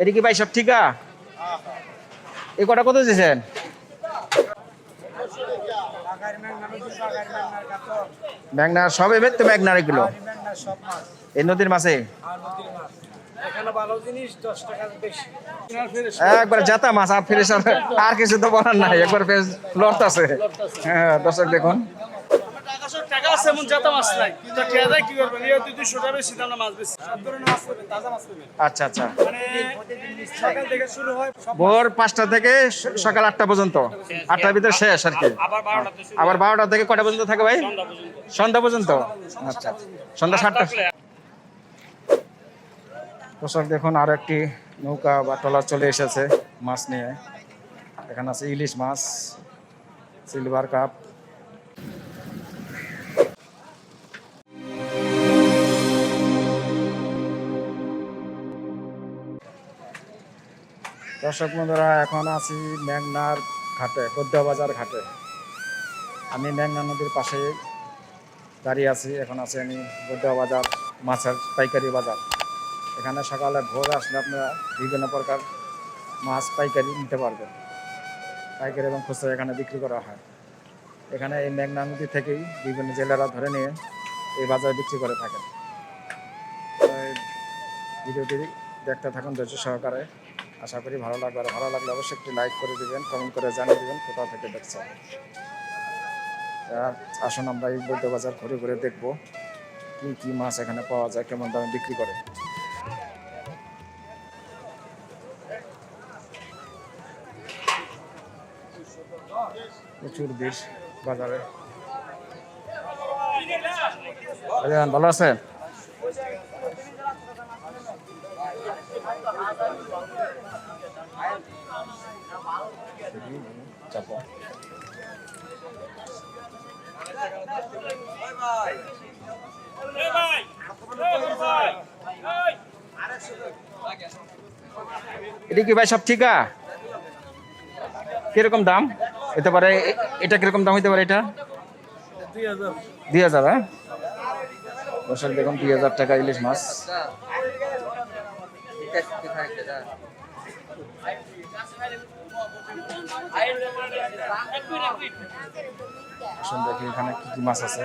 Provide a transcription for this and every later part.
এটা কি ভাই সব ঠিকা? এই কটা কত দিয়েছেন? ম্যাগনার সব এবার তো ম্যাগনার এগুলো এই নদীর মাছে? এখানে ভালো জিনিস দশ টাকা বেশি। একবার জাতা মাছ আর ফিরে আর কিছু তো বলার নাই একবার হ্যাঁ দর্শক দেখুন। আছে এমন জাতা মাছ নাই। তো কি করবেন? এই দুই টাকা বেশি দাম মাছ বেশি। সব ধরনের মাছ পাবেন তাজা মাছ পাবেন আচ্ছা আচ্ছা। মানে সকাল থেকে শুরু হয় ভোর পাঁচটা থেকে সকাল আটটা পর্যন্ত। আটটার ভিতরে শেষ আর কি। আবার বারোটা থেকে কটা পর্যন্ত থাকে ভাই? সন্ধ্যা পর্যন্ত। আচ্ছা সন্ধ্যা সাতটা। দর্শক দেখুন আর একটি নৌকা বা ট্রলার চলে এসেছে মাছ নিয়ে। এখানে আছে ইলিশ মাছ সিলভার কাপ। দর্শক বন্ধুরা, এখন আছি মেঘনার ঘাটে বাজার ঘাটে। আমি মেঘনা নদীর পাশে দাঁড়িয়ে আছি। এখন আছি আমি বাজার মাছের পাইকারি বাজার। এখানে সকালে ভোর আসলে আপনারা বিভিন্ন প্রকার মাছ পাইকারি নিতে পারবেন। পাইকারি এবং খুচরা এখানে বিক্রি করা হয়। এখানে এই মেঘনা নদী থেকেই বিভিন্ন জেলেরা ধরে নিয়ে এই বাজারে বিক্রি করে থাকেন। ভিডিওটি দেখতে থাকুন ধৈর্য সহকারে। আশা করি ভালো লাগবে। আর ভালো লাগলে অবশ্যই একটি লাইক করে দিবেন কমেন্ট করে জানিয়ে দিবেন কোথা থেকে দেখছেন আসুন আমরা এই বৈদ্য বাজার ঘুরে ঘুরে দেখব কি কি মাছ এখানে পাওয়া যায়, কেমন দামে বিক্রি করে। প্রচুর ভিড় বাজারে। ভালো আছেন? এটা কি ভাই সব ঠিকা কীরকম দাম? হতে পারে, এটা কীরকম দাম হতে পারে এটা? দুই হাজার। হ্যাঁ? দর্শক, দেখুন, দুই হাজার টাকা ইলিশ মাছ। দেখি এখানে কি কি মাছ আছে।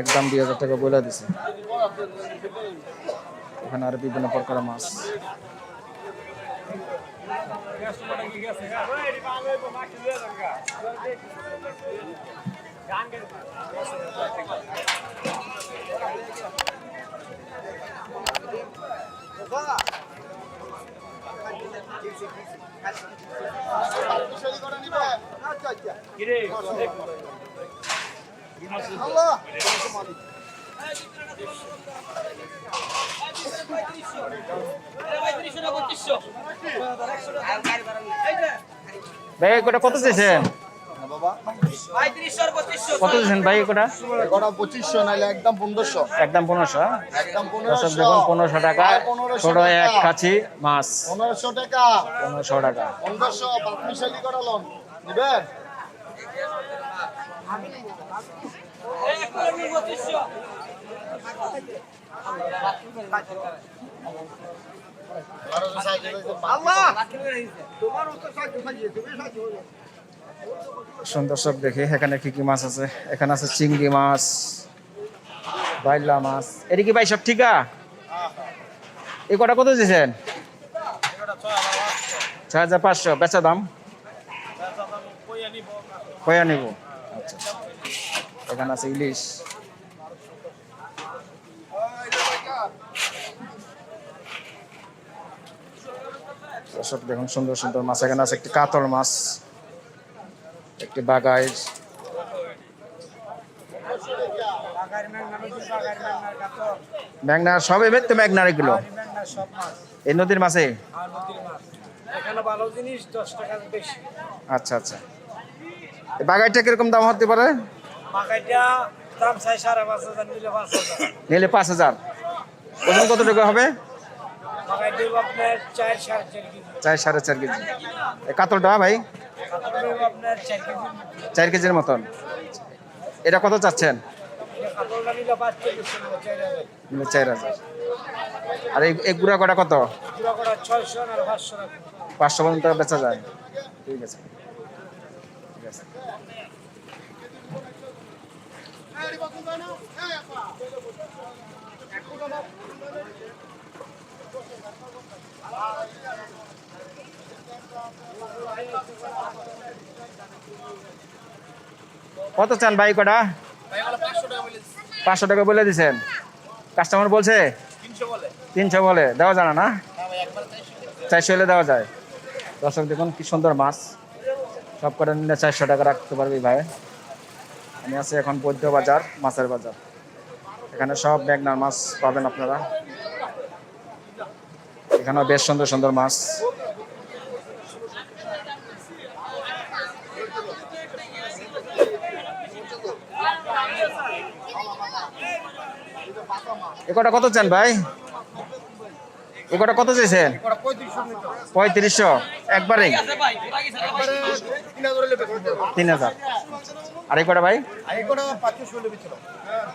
একদম দুই হাজার টাকা বলে দিছে। ওখানে আর বিভিন্ন প্রকার মাছ। কিরে ভাই কোটা কত চেয়েছেন কত চেয়েছেন ভাই কোটা কটা? পঁচিশশো নাহলে একদম পনেরোশো একদম পনেরোশো একদম পনেরোশো দেখুন পনেরোশো টাকা ছোট এক কাছি মাছ। পনেরোশো টাকা। পনেরোশো টাকা। পনেরোশো নেবেন? সুন্দর সব দেখি, এখানে কি কি মাছ আছে? এখানে আছে চিংড়ি মাছ, বাইলা মাছ। এটা কি ভাই সব ঠিকা? এই কটা কত দিয়েছেন? ছয় হাজার পাঁচশো, বেচা দাম? কয়া নিব। আচ্ছা। এখানে আছে ইলিশ। সব দেখুন সুন্দর সুন্দর মাছ। এখানে আছে একটি কাতল মাছ একটি বাগাই ম্যাগনার সব এবার তো ম্যাগনার এগুলো? এই নদীর মাছে? বেশি। আচ্ছা আচ্ছা। বাগাইটা কীরকম দাম হতে পারে? নিলে পাঁচ হাজার। ওজন কত টাকা হবে চার সাড়ে চার কেজি। কাতলটা ভাই? চার কেজির মতন। এটা কত চাচ্ছেন? চার হাজার। আর এই গুড়া কটা কত? পাঁচশো টাকা পর্যন্ত বেচা যায়। ঠিক আছে। কত চান ভাই কটা? পাঁচশো টাকা বলে দিছেন। কাস্টমার বলছে? তিনশো বলে। দেওয়া জানা না? চারশো হলে দেওয়া যায়। দর্শক দেখুন কি সুন্দর মাছ। সব কটা নিলে চারশো টাকা রাখতে পারবি ভাই। আমি আছি এখন বৈদ্য বাজার, মাছের বাজার। এখানে সব মেঘনার মাছ পাবেন আপনারা। এখানেও বেশ সুন্দর সুন্দর মাছ। এ কটা কত চান ভাই? এ কটা কত চেয়েছেন পঁয়ত্রিশশো। একবারেই তিন হাজার। আর এই কটা ভাই?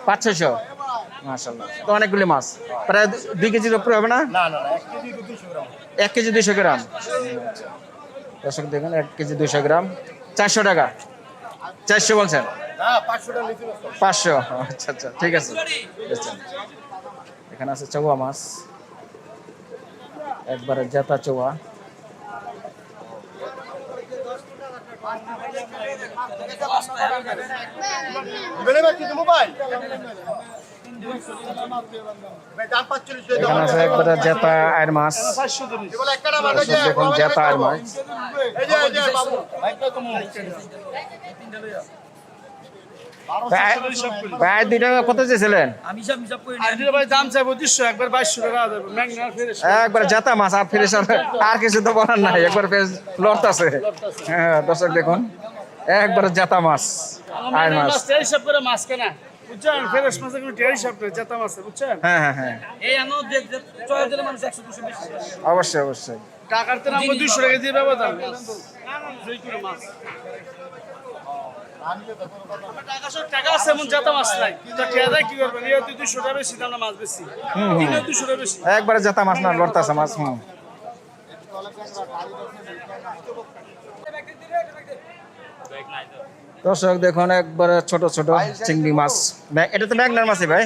পাঁচ ছয়শো। মাসাল্লাহ তো অনেকগুলি মাছ। প্রায় দুই কেজির উপরে হবে না? এক কেজি দুইশো গ্রাম। দর্শক দেখুন এক কেজি দুইশো গ্রাম। চারশো টাকা। চারশো বলছেন? পাঁচশো আচ্ছা আচ্ছা ঠিক আছে। এখানে আছে চৌয়া মাছ। একবারে জেতা চৌয়া এখানে আছে একবারে জেতা আর মাছ। দেখুন জেতা আর মাছ। ভাই দুইটা কত চেয়েছিলেন? একবার জেতা মাছ আর ফিরে আর কিছু তো বলার নাই একবার বেশ লড়ত আছে হ্যাঁ দর্শক দেখুন একবার জেতা মাছ হিসাব করে মাছ কেনা। বুঝছেন? জেতা বুঝছেন? হ্যাঁ হ্যাঁ হ্যাঁ। এই আনো দেখ ছয় হাজার মানুষ একশো দুশো বেশি অবশ্যই অবশ্যই। টাকার তো নামবো দুশো টাকা দিয়ে ব্যবধান। মাছ। টাকা আছে এমন জেতা মাছ নাই। তো টিয়া কি করবেন এই তুই দুশো টাকা বেশি দাম মাছ বেশি কিলো দুশো টাকা বেশি। একবারে জেতা মাছ না লড়তে আছে মাছ হুম। দর্শক দেখুন একবারে ছোট ছোট চিংড়ি মাছ। এটা তো ম্যাগনার মাছই ভাই।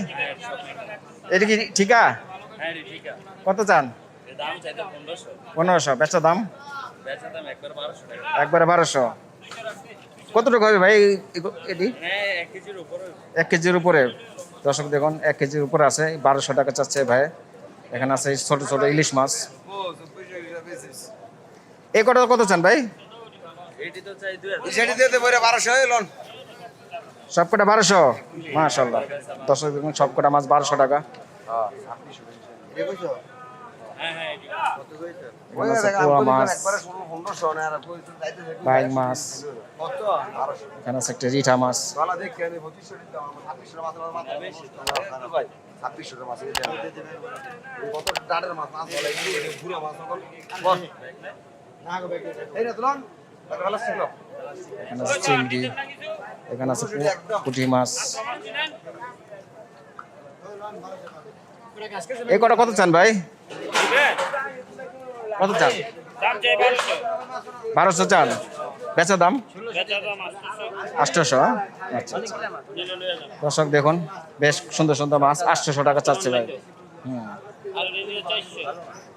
এটা কি ঠিকা? হ্যাঁ রে ঠিক। আছে কত চান? পনেরোশো। বেচা দাম? বেচা বারোশো টাকা। একবারে বারোশো। কত টাকা হবে ভাই? এটি? হ্যাঁ এক কেজির উপরে। দর্শক দেখুন এক কেজির উপরে আছে। বারোশো টাকা চাচ্ছে ভাই। এখানে আছে ছোট ছোট ইলিশ মাছ। এই কটা কত চান ভাই? এটি তো চাই দুই হাজার। সব কটা বারোশো? মাশাল্লাহ দর্শক দেখুন সব কটা মাছ বারোশো টাকা। মাছ মাছ। এখানে আছে একটা রিঠা মাছ। এখানে আছে চিংড়ি এখানে আছে পুঁটি মাছ। এই কটা কত চান ভাই? কত চান বারোশো চান বেচা দাম? আটশোশো আটশোশো আচ্ছা আচ্ছা। দর্শক, দেখুন, বেশ সুন্দর সুন্দর মাছ, আটশোশো টাকা চাচ্ছে ভাই। হুম।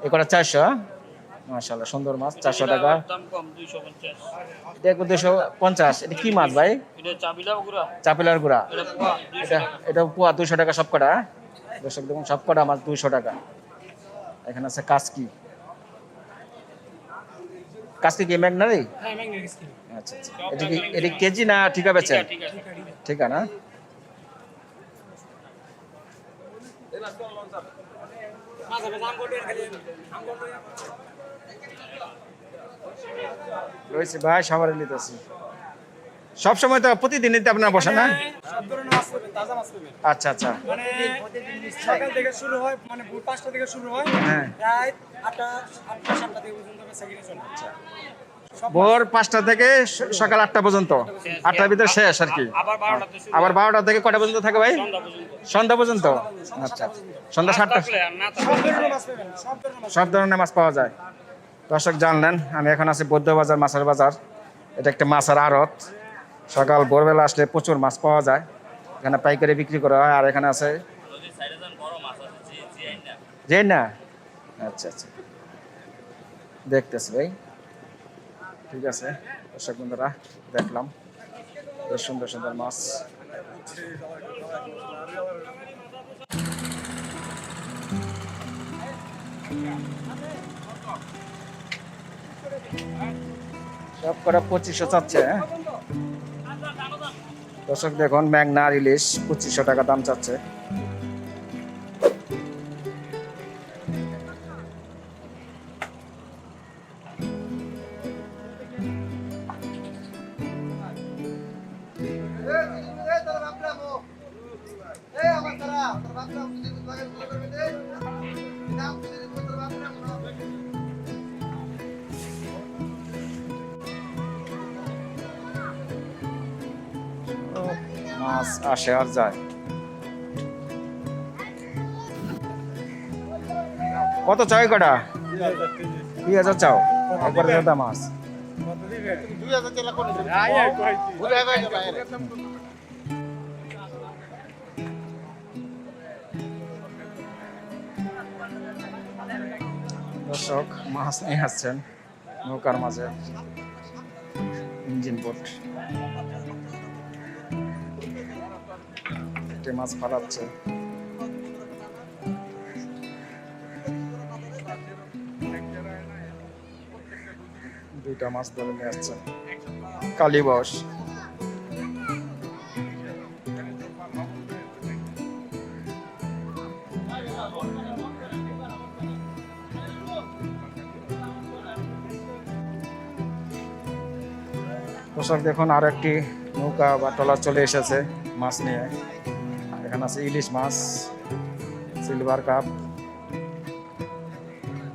এ চারশো মাশাল্লাহ সুন্দর মাছ, চারশো টাকা। দেখো দুশো পঞ্চাশ। এটা কি মাছ ভাই? এটা চাপেলার গুড়া। এটা দুইশো এটা এটা পোয়া দুশো টাকা সব কটা হ্যাঁ? দর্শক, দেখুন সব কটা মাছ দুশো টাকা। এখানে আছে কাসকি। কাসকি কি ম্যাগনারি? হ্যাঁ আচ্ছা আচ্ছা। এটা কি এটা কেজি না ঠিকা বেচেন ঠিক আছে ঠিক আছে না রয়েছে ভাই সবার নিতেছি সব সময় তো প্রতিদিন নিতে আপনার বসে না। আচ্ছা আচ্ছা। মানে সকাল থেকে শুরু হয় মানে ভোর পাঁচটা থেকে শুরু হয় হ্যাঁ। প্রায় আটটা আটটা সাতটা থেকে পর্যন্ত বেচা কিনে চলে। ভোর পাঁচটা থেকে সকাল আটটা পর্যন্ত? আটটার ভিতরে শেষ আর কি? আবার বারোটা থেকে কটা পর্যন্ত থাকে ভাই? সন্ধ্যা পর্যন্ত। আচ্ছা সন্ধ্যা সাতটা সব ধরনের মাছ পাওয়া যায়। দর্শক জানলেন আমি এখন আছি বৌদ্ধ বাজার মাছের বাজার। এটা একটা মাছের আড়ত। সকাল ভোরবেলা আসলে প্রচুর মাছ পাওয়া যায়। এখানে পাইকারি বিক্রি করা হয়, আর এখানে আছে? যে না? আচ্ছা আচ্ছা। দেখতেছি ভাই। ঠিক আছে, দর্শক বন্ধুরা, দেখলাম। বেশ সুন্দর সুন্দর মাছ। সব করে পঁচিশশো চাচ্ছে হ্যাঁ? দর্শক দেখুন ম্যাগনা রিলিশ পঁচিশশো টাকা দাম চাচ্ছে। মাছ আসে আর যায়। কত চাই কটা? দুই হাজার চাও। একবার দাদা মাছ দর্শক, মাছ নিয়ে আসছেন নৌকার মাঝে। Engine boat. একটি মাছ ফালাচ্ছে। দুইটা মাছ ধরে নিয়ে আসছে। কালীবাস। দর্শক দেখুন আর একটি নৌকা বা ট্রলার চলে এসেছে মাছ নিয়ে। এখানে আছে ইলিশ মাছ সিলভার কাপ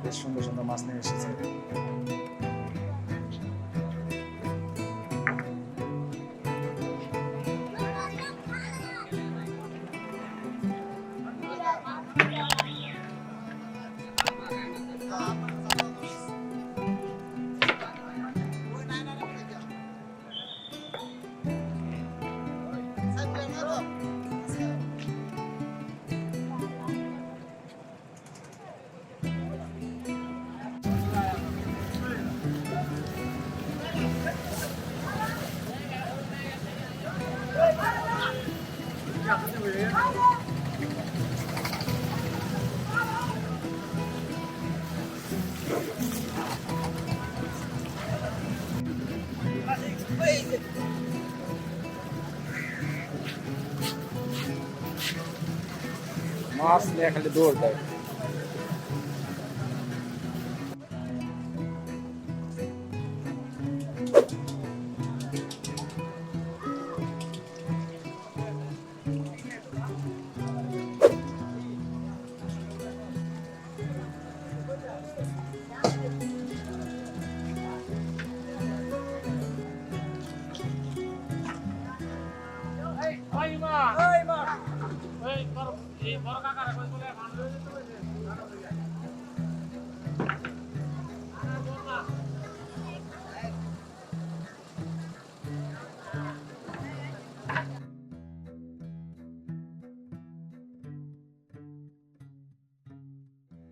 বেশ সুন্দর সুন্দর মাছ নিয়ে এসেছে মাছ নিয়ে খালি দৌড় দেয় বড় কাকারা কই বলে